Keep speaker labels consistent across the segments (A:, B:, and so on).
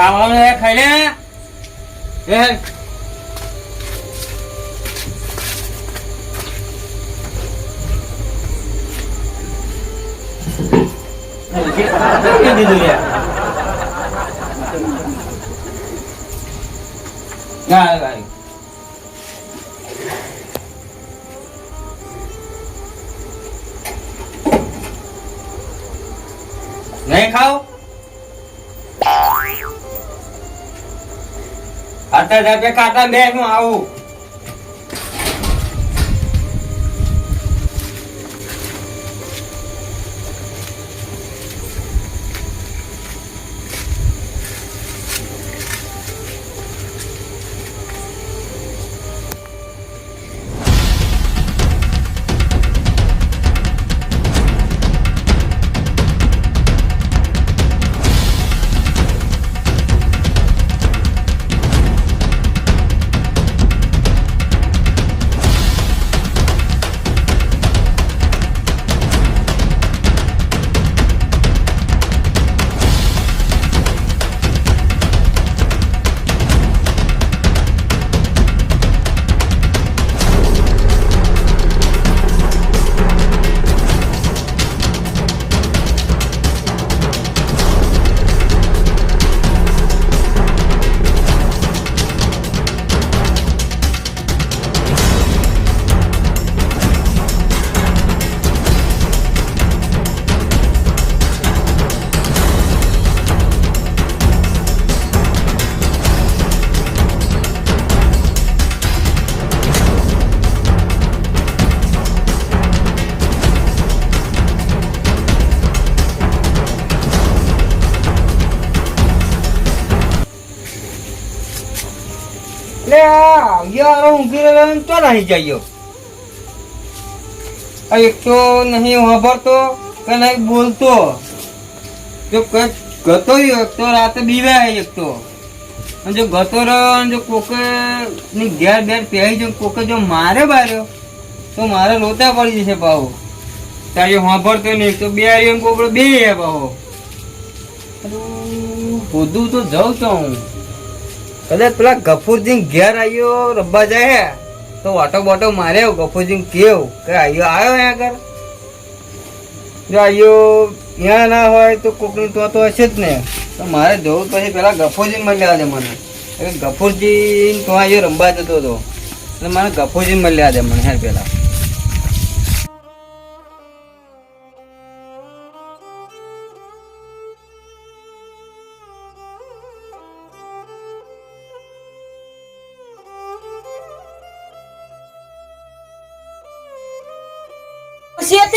A: ખાવાનું હે ખાઈ લે એ દીધું યાર ના ભાઈ નહીં ખાવ અત્યારે બે કાટા બે હું આવું ઊંઘી રહ્યો ને તો નહીં જઈયો એક તો નહીં વાપરતો કે નહીં બોલતો. જો કંઈક ગતો રહ્યો એક તો રાતે બીવે એક તો. અને જો ગતો રહ્યો અને જો કોકે ની ઘેર બેર પહેરી જો કોકે જો મારે બાર્યો, તો મારે લોતા પડી જશે પાહો. તારે વાપરતો નહીં તો બે ને કોકડો બે પાહો. બધું તો જાઉં તો હું. કદાચ પેલા ગફુરજી ઘેર આવ્યો રબ્બા જાય તો વાટો બોટો માર્યો ગફુરજી કેવું કે આવ્યો આવ્યો અહીંયા આગળ? જો આવ્યો ત્યાં ના હોય તો કોકની તો હશે જ ને. તો મારે જવું પછી પેલા ગફુરજી મળ્યા છે મને. એટલે ગફુરજી તો આવ્યો રંબા જતો હતો. એટલે મને ગફુરજી મળ્યા છે મને હેર પેલા.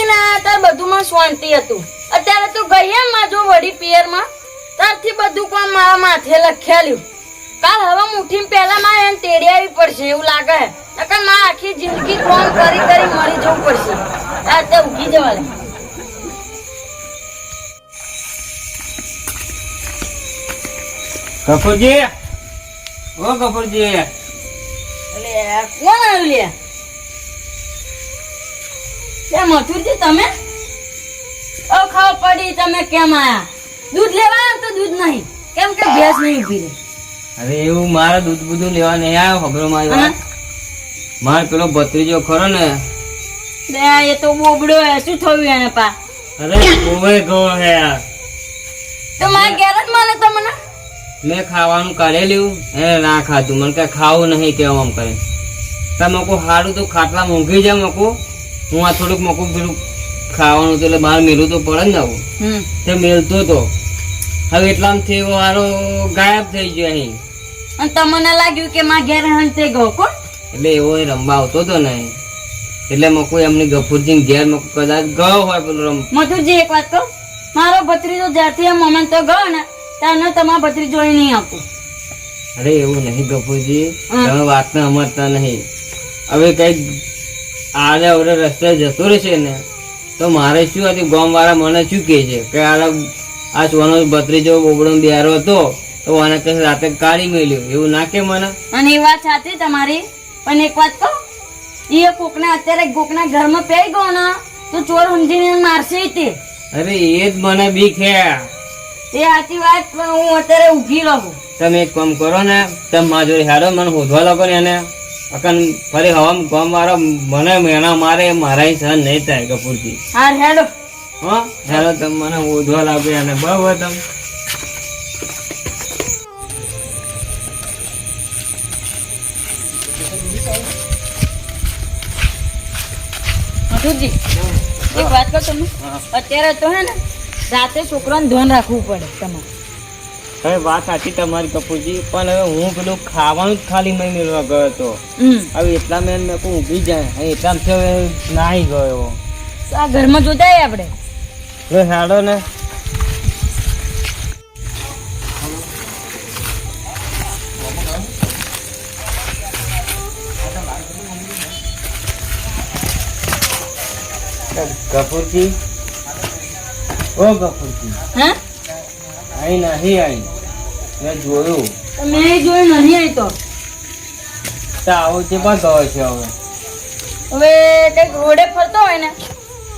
B: હતી ને તાર બધુંમાં શાંતિ હતું. અત્યારે તું ગઈ એમ માં જો વડી પિયરમાં તારથી બધું કામ મારા માથે લખેલું. કાલ હવે મુઠીમ પહેલા માં એને તેડી આવી પડશે એવું લાગે નકરમાં આખી જિંદગી કામ કરી કરી મરી જવું પડશે. આ તે ઉગી જવા
A: કપૂરજી ઓ કપૂરજી
B: એટલે કોણ આવ્યું લે? એ મથુરજી તમે? ઓ ખાવ પડી તમે કેમ આયા? દૂધ લેવા તો દૂધ નહીં. કેમ કે ભેંસ નહીં રહી.
A: અરે એવું મારે દૂધ બધું લેવા નહીં આવ્યો ખબરો
B: મારી?
A: મારે પેલો ભત્રીજો ખરો ને.
B: બે એ તો બોબડો હે. શું થયું એને પા?
A: અરે બોવે ગો હે યાર.
B: તો મારે જ મળે તમને
A: મેં ખાવાનું કાઢેલું એને ના ખાધું. મને કઈ ખાવું નહીં કેવું આમ કરે તમે કો સારું તો ખાટલા મૂકી જાય મકો. હું આ થોડુંક મોકું પેલું ખાવાનું એટલે બહાર મેલું તો પડે ને આવું. તે મેલતો તો. હવે એટલામાંથી એવો હારો ગાયબ થઈ ગયો અહીં.
B: અને તમને લાગ્યું કે માં ઘેર હંતે ગયો કોણ?
A: એટલે એવો રમવા આવતો હતો ને. એટલે મકો એમની ગફુરજી ઘેર મકો કદાચ ગયો હોય પેલું રમ
B: મધુરજી એક વાત કહું. મારો ભત્રીજો જ્યારથી આ મમન તો ગયો ને ત્યારનો તમારો ભત્રીજો નહીં આપો
A: અરે એવું નહીં ગફુરજી. તમે વાતને અમરતા નહીં. હવે કંઈક આડે અવડે રસ્તે જતો રહેશે ને તો મારે શું હતું? ગામવાળા મને શું કહે છે? કે આ આ સોનો ભત્રીજો બોબડો બિહારો હતો તો આને કઈ રાતે કાઢી મેલ્યો. એવું ના કે મને?
B: અને એ વાત સાચી તમારી. પણ એક વાત કહું એ કોકના અત્યારે કોકના ઘરમાં પેઈ ગયો ને તો ચોર સમજીને મારશે તે.
A: અરે એ જ મને બીક હે.
B: એ સાચી વાત પણ હું અત્યારે ઊભી રહું.
A: તમે એક કામ કરો ને તમે મારા જોડે મને શોધવા લાગો ને એને. અકન ફરી હવા ગામ વાળા મને મેણા મારે મારા સહન નહીં થાય કપૂરજી
B: હાર હેડો.
A: હા હેડો તમે મને શોધવા લાગે અને બરાબર તમે.
B: મધુરજી એક વાત કહો તમે અત્યારે તો હે ને રાતે છોકરાને ધ્યાન રાખવું પડે તમારે.
A: હવે વાત સાચી તમારી કપૂરજી પણ હવે હું પેલું ખાવાનું જ ખાલી મેં મેળવા ગયો હતો. હવે એટલા મેં મેં કોઈ ઊભી જાય. એટલા હવે નાહી ગયો.
B: આ ઘરમાં જોતા આપણે.
A: હવે હેડો ને. કપૂરજી. ઓ કપૂરજી.
B: હા?
A: અહીં નહીં અહીં મેં જોયું.
B: મેં જોયું નહીં આઈ તો.
A: આવું તે પણ ગયો છે હવે.
B: હવે કંઈક રોડે ફરતો હોય ને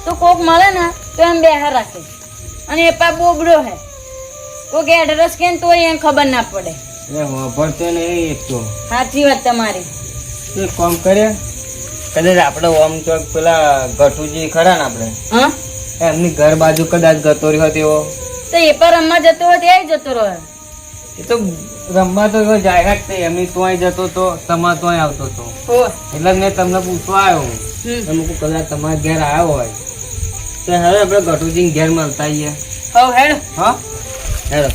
B: તો કોક મળે ને તો એમ બેહાર રાખે. અને એ પા બોબડો હે. કોક એડ્રેસ કે તો એને ખબર ના પડે.
A: એટલે વાપરતો નહીં એક તો.
B: સાચી વાત તમારી.
A: એક કામ કરે? કદાચ આપણે ઓમ ચોક પેલા ગઠુજી ખરા ને આપણે?
B: હા?
A: એમની ઘર બાજુ કદાચ ગતો રહ્યો તેવો.
B: તો એ પણ રમવા જતો હોય ત્યાં જતો રહ્યો.
A: એ તો રમવા તો જાય જ તે એમની તોય જતો તો તમારે તોય આવતો તો. એટલે મેં તમને પૂછવા આવ્યો. તમે કહું કદાચ તમારા ઘેર આવ્યો હોય. તો હવે આપણે ગઠુજી ઘેર મળતા આવીએ.
B: હવ હેડો.
A: હા? હેડો.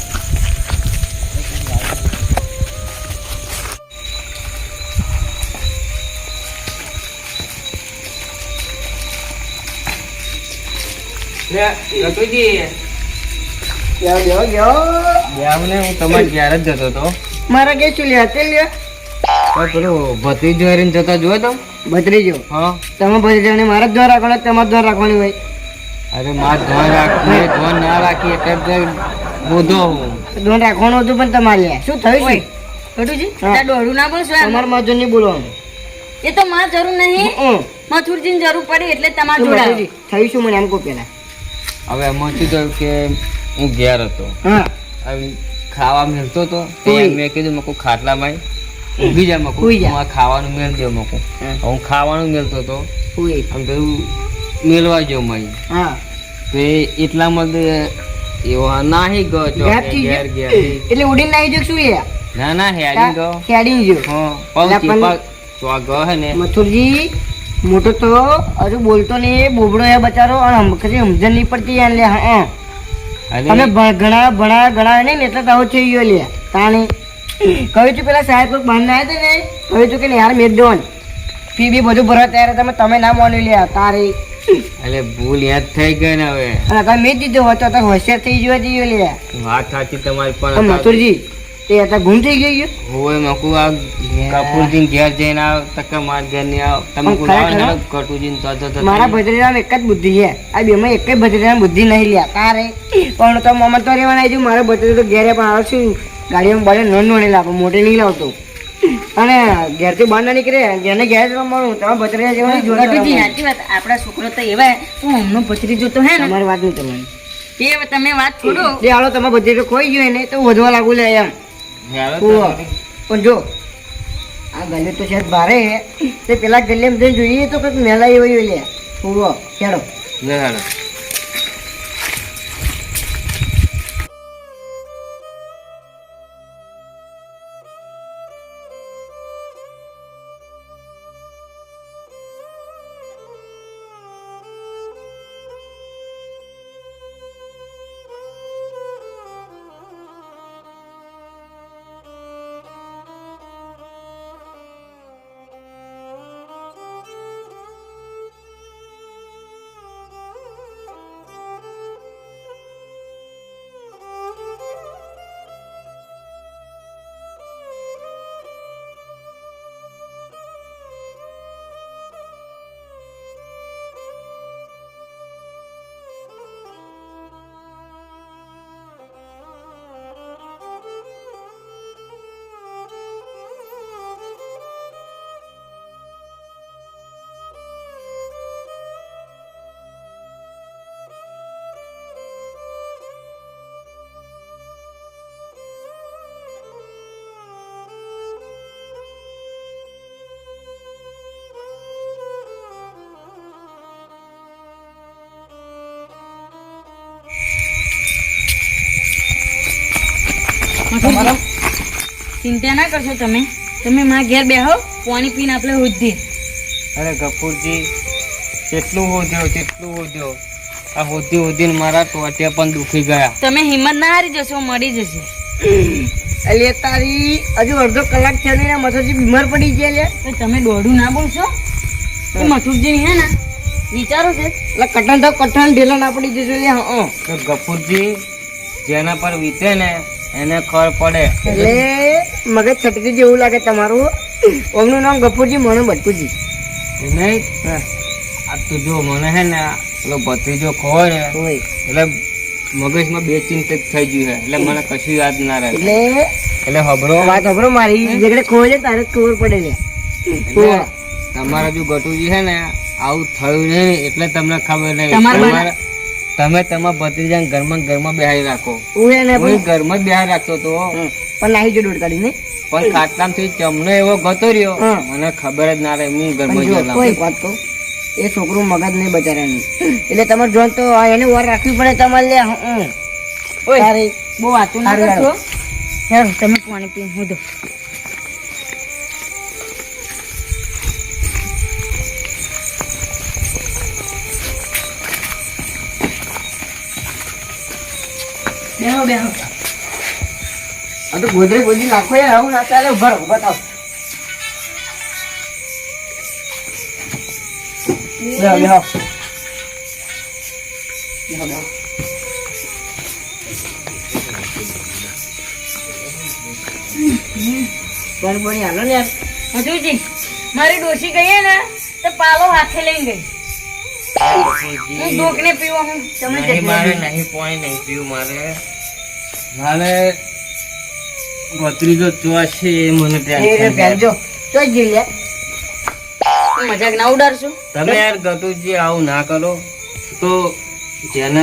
A: હું તમારા ઘેર જ જતો હતો.
C: મારા કે શું લ્યા તે લ્યા.
A: પેલું ભત્રીજો હારીને જતા જોયો તો?
C: ભત્રીજો?
A: હા.
C: તમે ભત્રીજાને મારા જ દ્વારા રાખવાનો તમારે દ્વારા રાખવાની હોય.
A: અરે માર ધોન રાખીએ ધોન ના રાખીએ એટલે જ બોધો હું.
C: ધોન રાખવાનું હતું પણ તમારે લ્યા. શું થયું છે?
B: ગટુજી
C: હા.
B: દોડું ના બોલશો.
C: તમારે મજૂર નહીં બોલવાનું.
B: એ તો માં જરૂર નહીં. મથુરજીની જરૂર પડી એટલે તમારે
C: શું થયું શું મને એમ કહો પેલા
A: હવે એમાં શું થયું કે હું ઘેર હતો.
C: હા.
A: ખાવા મેળતો હતો મેં કીધું મકું ખાટલામાં ઊભી જા મકુ. હું ખાવાનું મેળ દે મકું.
C: હું.
A: ખાવાનું મેળતો આમ પેલું મેળવા જો મય.
C: હા.
A: તો એ એટલામાં તો એવો નાહી ગયો છો ઘેર
C: એટલે ઉડીને નાહી જો શું લ્યા
A: ના ના હેડી ગયો.
C: હેડી જો
A: હા પગ તો ગયો હે ને.
C: મથુરજી મોટો તો હજુ બોલતો નહીં બોબડો એ બચારો અને સમજણ નહીં પડતી યાર હા. તમે ઘણા ભણા ગણા નહીં ને એટલે તાવ થઈ ગયો લે તાણે. કહ્યું તું પેલા સાહેબ કોઈ બહાર ના આવ્યા ને? કહ્યું તું કે યાર મેં દોન ફી બી બધું ભરવા તૈયાર તમે તમે ના માની લે તારે.
A: એટલે ભૂલ યાદ થઈ ગઈ ને હવે.
C: અને મેં દીધો હોત તો હોશિયાર થઈ ગયો જઈએ લે
A: વાત સાચી તમારી
C: પણ મથુરજી તે અત્યારે ગુમ થઈ ગયો ઈ?
A: હોય મકુ આ કપૂરજી ઘેર જઈને આવ તકે માર ઘેર ને આવ. તમે
C: ખરેખર?
A: કટુજી તો તો તો
C: મારા ભત્રીજામાં એક જ બુદ્ધિ છે. આ બેમાં એક જ ભત્રીજામાં બુદ્ધિ નહીં લ્યા. તારે. પણ તો મમ્મા તો રહેવાના જો મારો ભત્રીજો તો ઘેરે પણ આવે શું ગાડીમાં બળે નોન નોણી લાવો મોટે નહીં લાવતો. અને ઘેરથી બહાર ના નીકળે. જેને ઘેર જવા મળું તમે ભત્રીજા જેવા જોડે
B: સાચી વાત. આપણા છોકરો તો એવા હું હમણાં ભત્રીજો તો હે ને.
C: તમારી વાત નહીં તમારી.
B: એ તમે વાત છોડો.
C: જે હાલો તમે ભત્રીજો ખોઈ ગયો એને તો વધવા લાગુ લે એમ. પણ જો આ ગલે તો છે ભારે તે પેલા ગલે જઈને જોઈએ તો કંઈક મેલા હોય લે પૂરો ચાલો.
A: લે.
B: ચિંતા ના કરશો તમે. તમે મારા ઘેર બેહો પાણી પીને આપણે ઉધી
A: અરે ગફુરજી કેટલું હોદ્યો કેટલું હોદ્યો આ હોદી હોદીને મારા ટોટિયા પણ દુખી ગયા.
B: તમે હિંમત ના હારી જશો મરી જશે.
C: એટલે તારી હજુ અડધો કલાક થયો ને મથુરજી બીમાર પડી ગયા લે.
B: તો તમે દોડું ના બોલશો? એ મથુરજી હે ને વિચારો છે.
C: એટલે કઠણ તો કઠણ ઢેલા ના પડી જશે લે હા
A: ગફુરજી જેના પર વીતે ને એને ખબર પડે.
C: એટલે મગજ છટકી જેવું લાગે તમારું. ઓમનું નામ ગફુરજી મને બટકુજી
A: નહીં? આ તું જો મને હે ને પેલો ભત્રીજો ને એટલે મગજમાં બે ચિંતિત થઈ ગયું છે એટલે મને કશું યાદ ના રહે.
C: એટલે
A: એટલે હબરો?
C: વાત હબરો મારી. જેકડે ખોય છે તારે ખબર પડે
A: ને. તમારા જો ગટુજી છે ને આવું થયું નહીં એટલે તમને ખબર નહીં.
B: તમારા-
A: તમે તમારા ભત્રીજા ઘરમાં ઘરમાં બેહાડી રાખો.
C: હું એને
A: હું ઘરમાં જ બેહાડી રાખતો તો.
C: પણ નાહી જો દોડ કાઢી નહીં?
A: પણ થી ચમનો એવો ગતો રહ્યો. મને ખબર જ ના રહી હું ઘરમાં
C: જો કોઈ વાત કહું એ છોકરું મગજ નહીં બચારાનું એટલે તમારે જોન તો એને વાર રાખવી પડે તમારે લે હમ.
B: ઓય. બહુ વાતું ના કરશો? તમે પાણી પીને હું દો બેહો બેહો.
C: આ તો ગોદરી ગોદરી નાખો યાર આવું ના ચાલે ઊભા રહો બતાવ બેહો બેહો. બેહો બેહો. પાણી હાલો ને યાર.
B: મધુજી મારી ડોશી ગઈ ને તો પાલો હાથે લઈને ગઈ. હું દોકને હું તમને
A: નહીં મારે નહીં પાણી નહીં પીવું મારે. મારે ભત્રીજો ચોસ એ મને
C: એ
A: ટેન્શન
C: તો જ
B: મજાક ના ઉડાડશું
A: તમે યાર ગટુજી આવું ના કરો. તો જેને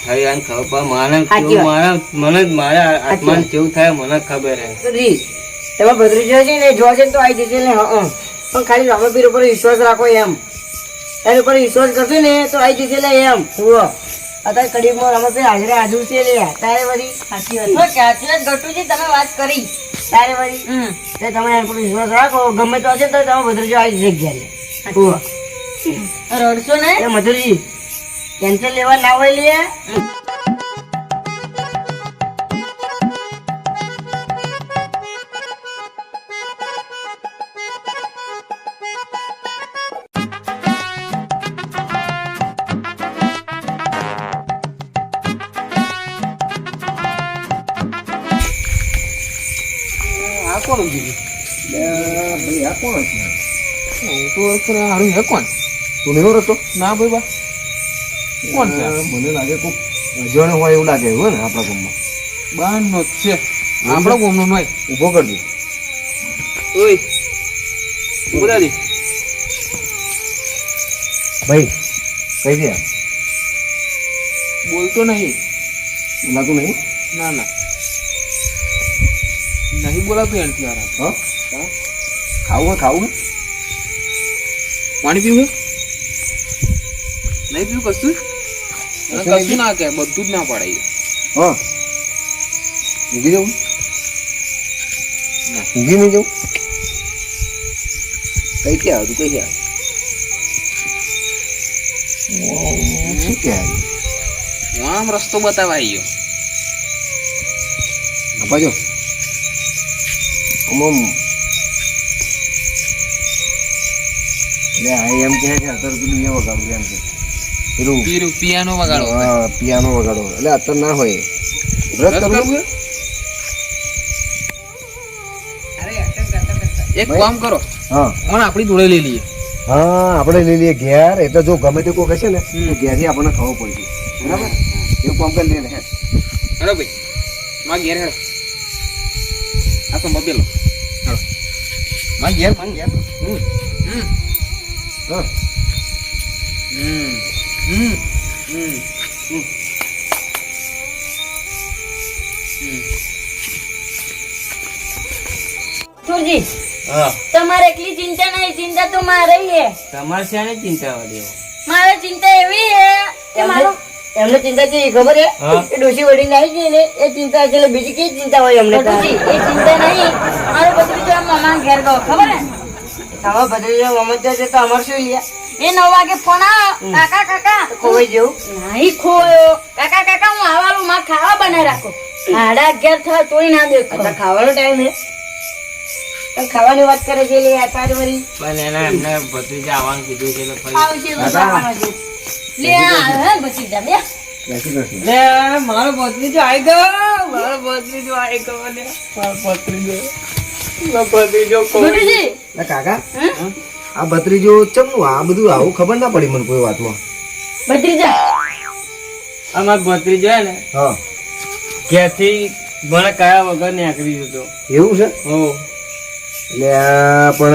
A: થઈ આને ખબર પડે મારે કેવું મારા મને જ મારા આત્માને કેવું થાય મને ખબર હે.
C: તમે ભદ્રીજો છે ને જોવા છે ને તો આવી જશે ને હં પણ ખાલી રામાપીર ઉપર વિશ્વાસ રાખો એમ. એની ઉપર વિશ્વાસ કરશે ને તો આવી જશે લે એમ જુઓ. અત્યારે કડીમાં રામાપીર હાજરે હાજર છે લે. તારે વળી
B: સાચી વાત. સાચી વાત ગટુજી તમે વાત કરી.
C: તારે વળી તે તમે એના પર વિશ્વાસ રાખો ગમે તો હશે તો તમે ભદ્રજો આવી ઘેર. જુઓ.
B: રડશો ને?
C: એ મધુરજી કેન્સર લેવા ના હોય લે
D: હારું હે કોણ? તું નહીં હતો ના ભાઈ બા. કોણ છે? મને લાગે કોક અજાણ્યો હોય એવું લાગે હોય ને આપણા ગામમાં. બારનો જ છે. આપણા ગામનો નહીં. ઊભો કરજો ઓય બોલાડી ભાઈ કઈ ગયા બોલતો નહીં. બોલાતું નહીં? ના ના. નહીં બોલાતું એનથી આરામ હા? ખાવું ખાવું પાણી પીવું? નહીં પીવું કશું? કશું ના કહે બધું જ ના પાડાય હા. ઊગી જવું? ઊગી નહીં જવું? કઈ ક્યાં હતું કઈ ક્યાં શું ક્યાં આમ રસ્તો બતાવાઈ ગયો. અપાજો આમ એટલે આ એમ કહે છે અત્યારે પેલું એ વગાડું એમ છે પેલું
E: પીરું પિયાનો વગાડો
D: હા પિયાનો વગાડો એટલે અત્યારે ના હોય. વ્રત કરવું
E: એક કામ કરો.
D: હા.
E: પણ આપણી જોડે લઈ લઈએ.
D: હા આપણે લઈ લઈએ ઘેર. એટલે જો ગમે તે કોઈ કહેશે ને તો ઘેરથી આપણને ખબર પડી જાય. બરાબર? એવું કામ કરી લઈએ હેડ
E: હેડો ભાઈ. માં ઘેર હેડો. આ તો મોબેલો હેડો. માં ઘેર. માં ઘેર.
D: હમ.
E: હમ.
D: હા
E: હમ હમ હમ
B: સુરજી
A: હા.
B: તમારે એકલી ચિંતા નહીં ચિંતા તો મારે હે.
A: તમારે શાની ચિંતા વાળી
B: મારે ચિંતા એવી હે કે મારો
C: એમને ચિંતા છે ખબર છે
E: હા.
C: એ ડોશી વડીને આવી ગઈ ને એ ચિંતા છે એટલે બીજી કઈ ચિંતા હોય એમને
B: એ ચિંતા નહીં. મારો ભત્રીજો એમ મામા ઘેર ગયો ખબર હે?
C: તમારા ભત્રીજો મમત છે તો અમર શું લ્યા
B: એ નવ વાગે ફોન આવ્યો કાકા કાકા.
C: ખોવાઈ જેવું?
B: નહીં ખોયો કાકા કાકા હું આવાલું માં ખાવા બનાવી રાખો. સાડા અગિયાર થયા તોય ના દેખો
C: ખાવાનો ટાઈમ હે. ખાવાની વાત કરે છે લે આ તારી વળી.
E: પણ એમને ભત્રીજા આવવાનું કીધું છે એટલે ફરી
B: આવશે તો ખાવાનો છે. લે હે ભત્રીજા બે
A: લે મારો ભત્રીજો આવી ગયો. મારો ભત્રીજો આવી ગયો મારો ભત્રીજો. મારો ભત્રીજો કોઈ
B: ભત્રીજી!
D: ના કાકા. આ ભત્રીજો ચમનું આ બધું આવું ખબર ના પડી મને કોઈ વાતમાં.
B: ભત્રીજા!
E: અમાર ભત્રીજો હે ને
D: હા.
E: ક્યાંથી મને કયા વગર નીકળી જતો.
D: એવું છે?
E: હો.
D: એટલે પણ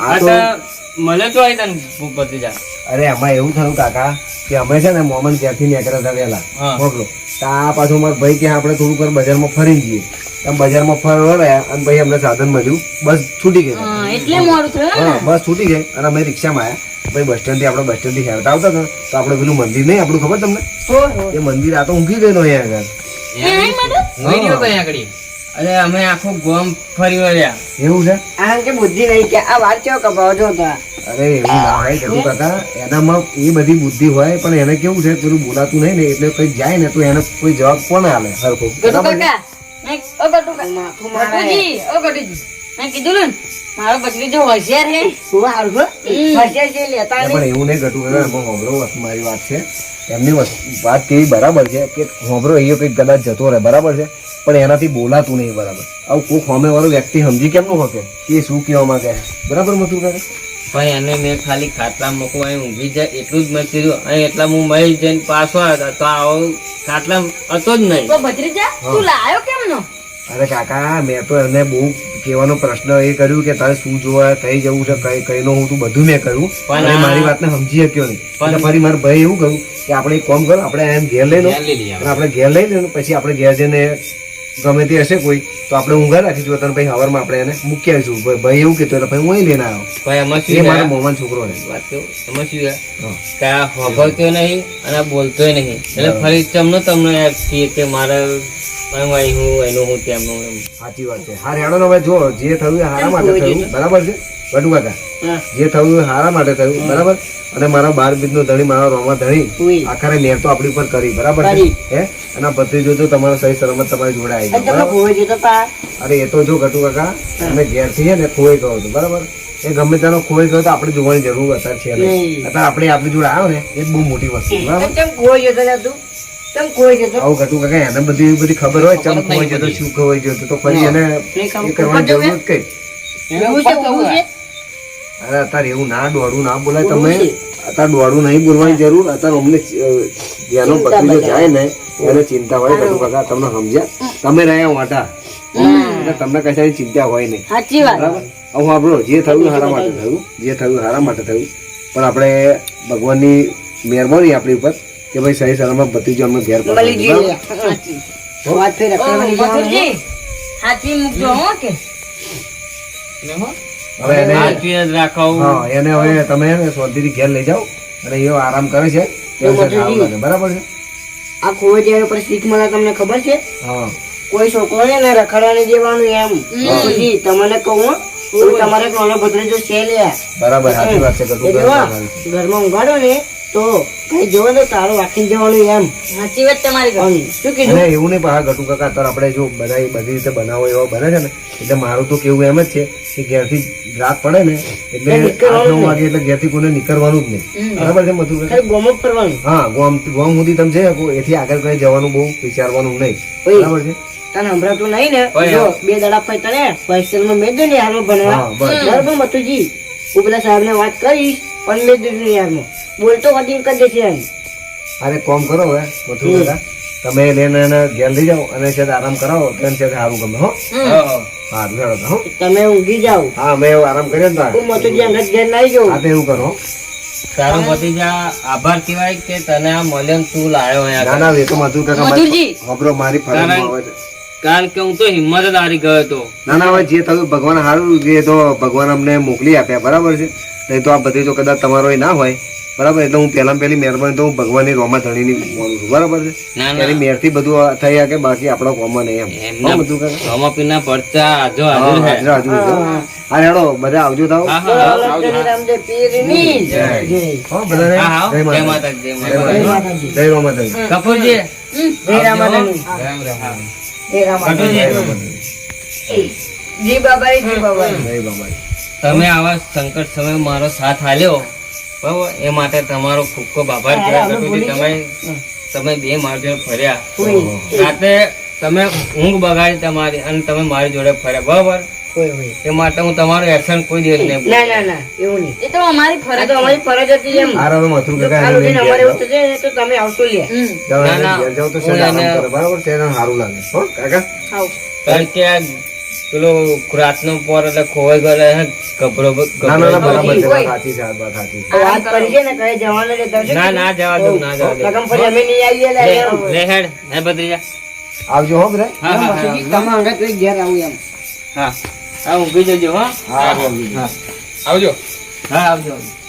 D: આ તો
E: આ મને તો આવી તને ભત્રીજા
D: અરે આમાં એવું થયું કાકા કે અમે છે ને મોમન ત્યાંથી નીકળ્યા હતા વહેલા. મોકલો. તો આ પાછું મારા ભાઈ કે આપણે થોડુંક વાર બજારમાં ફરી જઈએ. એમ બજારમાં ફરવા રહ્યા અને ભાઈ અમને સાધન મળ્યું. બસ છૂટી ગઈ.
B: હા, એટલે મોડું થયું
D: બસ છૂટી ગઈ. અને અમે રિક્ષામાં આવ્યા ભાઈ બસ સ્ટેન્ડથી આપણે બસ સ્ટેન્ડથી હેરતા આવતા હતા. તો આપણે પેલું મંદિર નહીં આપણું ખબર તમને. એ મંદિર આ તો ઊંઘી ગયેલો અહીંયા આગળ.
E: અરે અમે આખું ગોમ ફરી વળ્યા.
D: એવું છે?
C: આ કે બુદ્ધિ નહીં કે આ વાત કેવો કપાવો છો તો?
D: અરે એવું ના હોય કદું કાકા. એનામાં એ બધી બુદ્ધિ હોય પણ એને કેવું છે? પેલું બોલાતું નહીં ને એટલે કઈ જાય ને તો એને કોઈ જવાબ કોણ આલે
C: સરખો મારે.
B: હોશિયાર હે.
C: હોશિયાર છે લેતા
D: પણ એવું નહીં ઘટું કાકા એમાં મારી વાત છે. એમની વાત કેવી બરાબર છે કે હોમરો અહીંયા કંઈક કદાચ જતો રહે બરાબર છે? પણ એનાથી બોલાતું નહીં બરાબર. આવું કોઈ હોમે વાળો વ્યક્તિ સમજી કેમનું હકે? કે શું કહેવા માંગે? બરાબર મથુર કરે
E: ભાઈ એને મેં ખાલી ખાટલા મૂકવા અહીં ઊંઘી જાય એટલું જ મેં કીધું. અહીં એટલા હું મહી જઈને પાછો આવ્યો તો આવો ખાટલા હતો જ નહીં.
B: તો ભત્રીજા તું લાયો કેમ નો
D: અરે કાકા મેં તો એને બહુ કહેવાનો પ્રશ્ન એ કર્યું કે તારે શું જોવા કઈ જવું છે કઈ કઈ હું તું બધું મેં કર્યું.
E: પણ
D: અને મારી વાતને સમજી શક્યો નહીં.
E: પણ-
D: ફરી મારા ભાઈ એવું કહ્યું કે આપણે એક કામ કરો આપણે એમ ઘેર લઈ લો
E: ઘેર લઈ લઈએ.
D: અને આપણે ઘેર લઈ લઈએ પછી આપણે ઘેર જઈને ગમે તે હશે કોઈ તો આપણે ઊંઘા રાખીશું તને ભાઈ હવારમાં આપણે એને મૂકી આવીશું. ભાઈ- એવું કહેતો એટલે ભાઈ હું અહીં લઈને આવ્યો.
E: ભાઈ એમાં
D: એ
E: શું
D: મારો
E: છે?
D: મોમાન છોકરો છે.
E: વાત કહું એમાં શું કે આ હોભળતો નહીં અને બોલતોય નહીં. એટલે ફરી તમને તમને યાદ કે મારે હું અહીં હું એનો હું તેમનો એમ.
D: સાચી વાત છે. હા રેડો હવે જો જે થયું એ હારા માટે થયું. બરાબર છે? બટુ કાકા જે થયું એ હારા માટે થયું. બરાબર? અને મારા બાર બીજ ધણી મારા રોમા ધણી આખરે મેં તો આપણી પર કરી. બરાબર છે? હે? અને આ ભત્રીજો તો તમારો સહી સલામત તમારી જોડે આવી ગયો બરાબર?
C: ખોવાઈ જતો તા
D: અરે એ તો જો ઘટુ કાકા અમે ઘેરથી હે ને ખોઈ ગયો હતો. બરાબર? એ ગમે તેનો ખોઈ ગયો તો આપણે જોવાની જરૂર અત્યારે છે. અત્યારે આપણે આપણી જોડે આવ્યો ને એ બહુ મોટી વસ્તુ બરાબર?
C: કેમ ખોવાઈ જતો તા? તું ખોવાઈ જતો
D: આવું કટુ કાકા એને બધી બધી ખબર હોય ચમ ખોવાઈ જતો શું ખોવાઈ જતો તો ફરી એને એ કરવાની જરૂર જ કઈ.
C: એવું છે એવું છે?
D: અરે અત્યારે એવું ના દોડું ના બોલાય તમે. અત્યારે દોડું નહીં બોલવાની જરૂર. અત્યારે અમને ધ્યાનો જેનો
C: જો
D: જાય ને એને ચિંતા હોય કટુ કાકા તમને સમજ્યા? તમે રહ્યા વાટા એટલે તમને કશાની ચિંતા હોય નહીં.
B: સાચી વાત.
D: બરાબર? હું આપણો જે થયું હારા માટે થયું. જે થયું હારા માટે થયું. પણ આપણે ભગવાનની મહેરબાની આપણી ઉપર. કે ભાઈ સહી સલામત ભતીજો અમને ઘેર એને
E: સાચવી જ રાખવું.
D: હા એને હવે તમે એને શાંતિથી ઘેર લઈ જાઓ અને એ આરામ કરે છે. બરાબર છે?
C: આ ખોવે જાય પર શીખ મળે તમને ખબર છે?
D: હા.
C: કોઈ છોકરો છે ને રખડવાની દેવાનું એમ. તમને કહું તમારે નાનો ભદ્રજો છે લે.
D: બરાબર સાચી વાત છે
C: ઘરમાં ઉગાડો ને તો કઈ જોવો તો તારું રાખીને જવાનું એમ.
B: સાચી વાત તમારી
C: શું કીધું?
D: એવું નહીં પણ ગટુ કાકા અત્યારે આપણે જો બધા બધી રીતે બનાવો એવા બને છે ને એટલે મારું તો કેવું એમ જ છે કે ઘેરથી રાત પડે ને એટલે
C: એટલે નીકળવાનું
D: નવ વાગે એટલે ઘેરથી કોઈને નીકળવાનું જ નહીં. બરાબર છે મધુ
C: ગોમ જ ફરવાનું.
D: હા ગોમ ગોમ સુધી તમે જઈ શકો એથી આગળ કઈ જવાનું બહુ વિચારવાનું નહીં. બરાબર છે?
C: તને હમણાં નહીં ને? જો બે દડા પછી તને હોસ્ટેલમાં મેં દઉં ને હાલમાં ભણવા. બરાબર. મતુજી હું પેલા સાહેબને વાત કરીશ પણ મેં દીધું ને હાલમાં. બોલતો વધી કરી એમ.
D: અરે કોમ કરો હવે મથુર કાકા તમે લઈને એને ઘેર લઈ જાઓ અને છે આરામ કરાવો તો છે સારું ગમે હો.
E: હા.
D: હા. તો,
C: તમે ઊંઘી જાઓ.
D: હા મેં આરામ કર્યો ને તાર.
C: હું મતુજી અંગત ઘેર લઈ જાઉં.
D: હા તો એવું કરો હો.
E: ભતીજા આભાર કહેવાય કે તને આ મળ્યો તું લાયો
D: ના
E: અહીંયા
D: ના એ તો મધુર કાકા
B: મધુરજી.
D: મારી- મારી ફરજમાં
E: કારણ-
D: આવે છે.
E: કારણ કે હું તો હિંમત જ હારી ગયો હતો.
D: ના ના હવે જે થયું ભગવાન સારું જે તો ભગવાન અમને મોકલી આપ્યા બરાબર છે? નહીં તો આ બધી જો કદાચ તમારો એ ના હોય. બરાબર એટલે હું પહેલા પહેલી મહેરબાની તો હું ભગવાનની રોમા ધણીની માનું છું. બરાબર છે?
A: ના, ના.
D: એની મેરથી બધું થઈ શકે બાકી આપણા કોમન એમ.
A: બધું
D: હો, રોમા
A: પીના પડતા જો
D: હા,
A: હાજર.
D: હાજરા હેડો બધા આવજો થાવ.
C: જય.
D: હો, બધાને?
A: હા, હા,
D: જય
A: જય
D: માતાજી.
A: માતાજી, જય
D: જય
A: માતાજી.
D: માતાજી. જય રોમા ધણી
A: કપૂરજી.
C: જય રામાધણી રામાધણી
D: ધણી.
C: જી બાબારી
A: તમે આવા સંકટ સમય મારો સાથ આલ્યો. બરાબર? એ માટે તમારો ખૂબ ખૂબ આભાર. કહેવાય તમે તમે બે મારી જોડે ફર્યા. રાતે તમે ઊંઘ બગાડી તમારી અને તમે મારી જોડે ફર્યા. બરાબર? એ માટે હું તમારું એક્શન કોઈ દિવસ નહીં
C: ના ના ના એવું નહીં.
B: એ તો અમારી ફરજ
C: અમારી ફરજ હતી એમ.
D: આ તો મથુર કાકા
C: કાલ
D: એને
C: ઉઠીને
D: ઘેર
C: અમારે એવું થશે તો તમે આવશો લે
A: ના, ના.
D: જાવ તો. બરાબર? સારું લાગે. હો કાકા?
C: આવ.
A: કારણ કે પેલો રાતનો પોર એટલે ખોવાઈ ગયો હે ગભરો
D: ના ના ના બરાબર છે. સાચી છે વાત સાચી છે.
C: વાત કરી છે ને કહે જવાનો
A: ના ના જવા દો ના જવા દો.
C: લગન ફરી અમે નહીં આવીએ લે
A: લે, હેડ હે બદ્રીજા
D: આવજો હો બધા
A: હા હા હા
C: તમે અંગત લઈ ઘેર આવું એમ.
A: હા હા ઊંઘી જજો હા.
D: હા આવજો
A: હા. આવજો. હા આવજો આવજો.